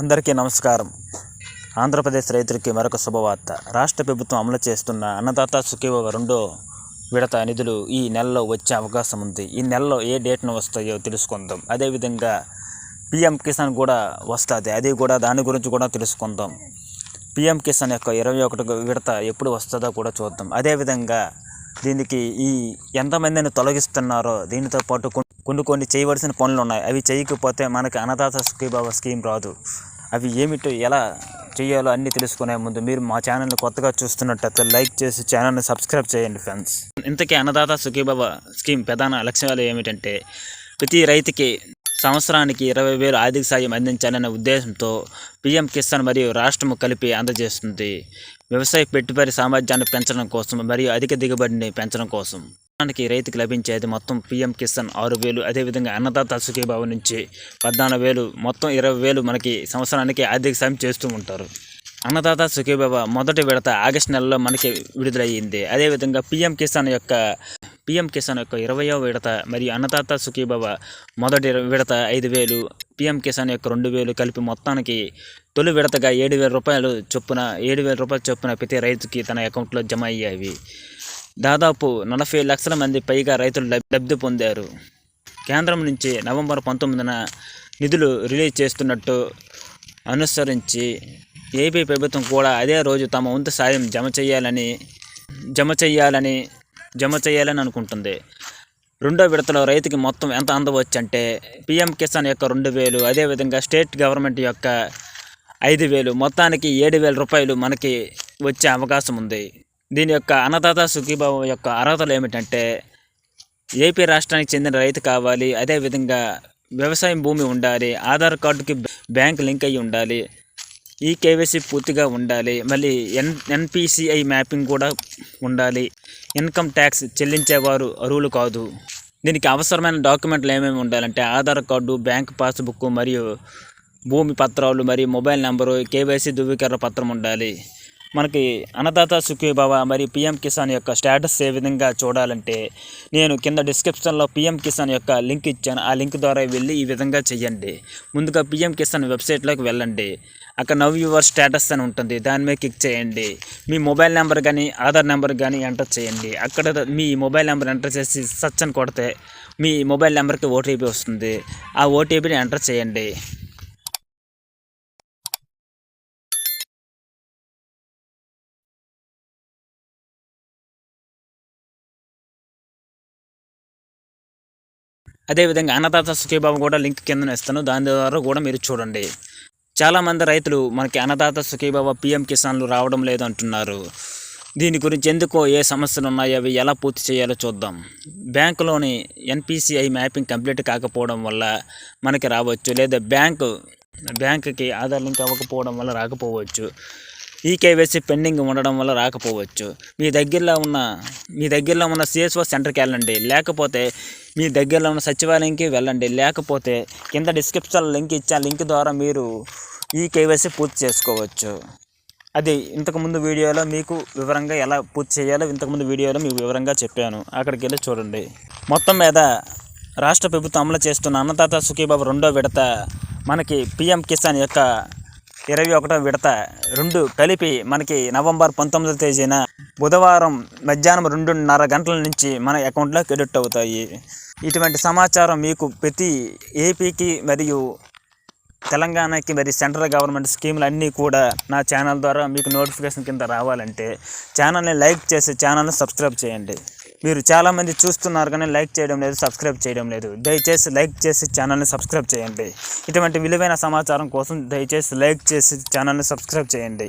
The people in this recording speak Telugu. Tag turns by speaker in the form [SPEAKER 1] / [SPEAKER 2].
[SPEAKER 1] అందరికీ నమస్కారం. ఆంధ్రప్రదేశ్ రైతులకి మరొక శుభవార్త. రాష్ట్ర ప్రభుత్వం అమలు చేస్తున్న అన్నదాత సుఖీభవ రెండో విడత నిధులు ఈ నెలలో వచ్చే అవకాశం ఉంది. ఈ నెలలో ఏ డేట్ను వస్తాయో తెలుసుకుందాం. అదేవిధంగా పిఎం కిసాన్ కూడా వస్తుంది. అది కూడా దాని గురించి కూడా తెలుసుకుందాం. పిఎం కిసాన్ యొక్క ఇరవై ఒకటి విడత ఎప్పుడు వస్తుందో కూడా చూద్దాం. అదేవిధంగా దీనికి ఈ ఎంతమందిని తొలగిస్తున్నారో దీనితో పాటు కొన్ని కొన్ని చేయవలసిన పనులు ఉన్నాయి అవి చేయకపోతే మనకి అన్నదాత సుఖీభావ స్కీమ్ రాదు. అవి ఏమిటో ఎలా చేయాలో అన్నీ తెలుసుకునే ముందు మీరు మా ఛానల్ని కొత్తగా చూస్తున్నట్టయితే లైక్ చేసి ఛానల్ని సబ్స్క్రైబ్ చేయండి ఫ్రెండ్స్. ఇంతకీ అన్నదాత సుఖీభావ స్కీమ్ ప్రధాన లక్ష్యాలు ఏమిటంటే ప్రతి రైతుకి సంవత్సరానికి ఇరవై వేలు ఆర్థిక సాయం అందించాలనే ఉద్దేశంతో పీఎం కిసాన్ మరియు రాష్ట్రము కలిపి అందజేస్తుంది. వ్యవసాయ పెట్టుబడి సామర్థ్యాన్ని పెంచడం కోసం మరియు అధిక దిగుబడిని పెంచడం కోసం. రాష్ట్రానికి రైతుకు లభించేది మొత్తం పీఎం కిసాన్ ఆరు వేలు. అదేవిధంగా అన్నదాత సుఖీభావ నుంచి పద్నాలుగు వేలు. మొత్తం ఇరవై వేలు మనకి సంవత్సరానికి ఆర్థిక సాయం చేస్తూ ఉంటారు. అన్నదాత సుఖీభావ మొదటి విడత ఆగస్టు నెలలో మనకి విడుదలయ్యింది. అదేవిధంగా పీఎం కిసాన్ యొక్క పీఎం కిసాన్ యొక్క ఇరవయో విడత మరియు అన్నదాత సుఖీభావ మొదటి విడత ఐదు వేలు పీఎం కిసాన్ యొక్క రెండు వేలు కలిపి మొత్తానికి తొలి విడతగా ఏడు వేల రూపాయలు చొప్పున ఏడు వేల రూపాయల చొప్పున ప్రతి రైతుకి తన అకౌంట్లో జమ అయ్యాయి. దాదాపు నలభై లక్షల మంది పైగా రైతులు లబ్- లబ్ధి పొందారు. కేంద్రం నుంచి నవంబర్ పంతొమ్మిదిన నిధులు రిలీజ్ చేస్తున్నట్టు అనుసరించి ఏపీ ప్రభుత్వం కూడా అదే రోజు తమ వంతు సాయం జమ చేయాలని జమ చేయాలని జమ చేయాలని అనుకుంటుంది. రెండో విడతలో రైతుకి మొత్తం ఎంత అందవచ్చు అంటే పిఎం కిసాన్ యొక్క రెండు వేలు అదేవిధంగా స్టేట్ గవర్నమెంట్ యొక్క ఐదు వేలు మొత్తానికి ఏడు వేల రూపాయలు మనకి వచ్చే అవకాశం ఉంది. దీని యొక్క అన్నదాత సుఖీభావం యొక్క అర్హతలు ఏమిటంటే ఏపీ రాష్ట్రానికి చెందిన రైతు కావాలి అదేవిధంగా వ్యవసాయం భూమి ఉండాలి ఆధార్ కార్డుకి బ్యాంక్ లింక్ అయ్యి ఉండాలి ఈ కేవైసీ పూర్తిగా ఉండాలి మళ్ళీ ఎన్ ఎన్పిసిఐ మ్యాపింగ్ కూడా ఉండాలి ఇన్కమ్ ట్యాక్స్ చెల్లించేవారు అర్హులు కాదు. దీనికి అవసరమైన డాక్యుమెంట్లు ఏమేమి ఉండాలంటే ఆధార్ కార్డు బ్యాంక్ పాస్బుక్ మరియు భూమి పత్రాలు మరియు మొబైల్ నెంబరు కేవైసీ ధృవీకరణ పత్రం ఉండాలి మనకి అన్నదాత సుఖీభవ మరియు పిఎం కిసాన్ యొక్క స్టేటస్ ఏ విధంగా చూడాలంటే నేను కింద డిస్క్రిప్షన్లో పిఎం కిసాన్ యొక్క లింక్ ఇచ్చాను. ఆ లింక్ ద్వారా వెళ్ళి ఈ విధంగా చేయండి ముందుగా పిఎం కిసాన్ వెబ్సైట్లోకి వెళ్ళండి. అక్కడ నవ్ యువర్ స్టేటస్ అని ఉంటుంది. దాని మీద క్లిక్ చేయండి. మీ మొబైల్ నెంబర్ కానీ ఆధార్ నెంబర్ కానీ ఎంటర్ చేయండి. అక్కడ మీ మొబైల్ నెంబర్ ఎంటర్ చేసి సచ్ అని కొడితే మీ మొబైల్ నెంబర్కి ఓటీపీ వస్తుంది. ఆ ఓటీపీని ఎంటర్ చేయండి. అదేవిధంగా అన్నదాత సుఖీబాబు కూడా లింక్ కింద ఇస్తాను. దాని ద్వారా కూడా మీరు చూడండి. చాలామంది రైతులు మనకి అన్నదాత సుఖీబాబా పిఎం కిసాన్లు రావడం లేదు అంటున్నారు దీని గురించి ఎందుకో ఏ సమస్యలు ఉన్నాయో అవి ఎలా పూర్తి చేయాలో చూద్దాం. బ్యాంకులోని ఎన్పిసిఐ మ్యాపింగ్ కంప్లీట్ కాకపోవడం వల్ల మనకి రావచ్చు. లేదా బ్యాంకు బ్యాంకుకి ఆధార్ లింక్ అవ్వకపోవడం వల్ల రాకపోవచ్చు. ఈ కేవైసీ పెండింగ్ ఉండడం వల్ల రాకపోవచ్చు. మీ దగ్గరలో ఉన్న మీ దగ్గరలో ఉన్న సిఎస్ఓ సెంటర్కి వెళ్ళండి. లేకపోతే మీ దగ్గరలో ఉన్న సచివాలయంకి వెళ్ళండి. లేకపోతే కింద డిస్క్రిప్షన్ లింక్ ఇచ్చే లింక్ ద్వారా మీరు ఈ కేవైసీ పూర్తి చేసుకోవచ్చు. అది ఇంతకుముందు వీడియోలో మీకు వివరంగా ఎలా పూర్తి చేయాలో ఇంతకుముందు వీడియోలో మీకు వివరంగా చెప్పాను. అక్కడికి వెళ్ళి చూడండి. మొత్తం మీద రాష్ట్ర ప్రభుత్వం అమలు చేస్తున్న అన్నదాత సుఖీబాబు రెండో విడత మనకి పిఎం కిసాన్ యొక్క ఇరవై ఒకటో విడత రెండు కలిపి మనకి నవంబర్ పంతొమ్మిదో తేదీన బుధవారం మధ్యాహ్నం రెండున్నర గంటల నుంచి మన అకౌంట్లో క్రెడిట్ అవుతాయి. ఇటువంటి సమాచారం మీకు ప్రతి ఏపీకి మరియు తెలంగాణకి మరి సెంట్రల్ గవర్నమెంట్ స్కీములు అన్నీ కూడా నా ఛానల్ ద్వారా మీకు నోటిఫికేషన్ కింద రావాలంటే ఛానల్ని లైక్ చేసి ఛానల్ని సబ్స్క్రైబ్ చేయండి. మీరు చాలామంది చూస్తున్నారు కానీ లైక్ చేయడం లేదు సబ్స్క్రైబ్ చేయడం లేదు. దయచేసి లైక్ చేసి ఛానల్ని సబ్స్క్రైబ్ చేయండి. ఇటువంటి విలువైన సమాచారం కోసం దయచేసి లైక్ చేసి ఛానల్ని సబ్స్క్రైబ్ చేయండి.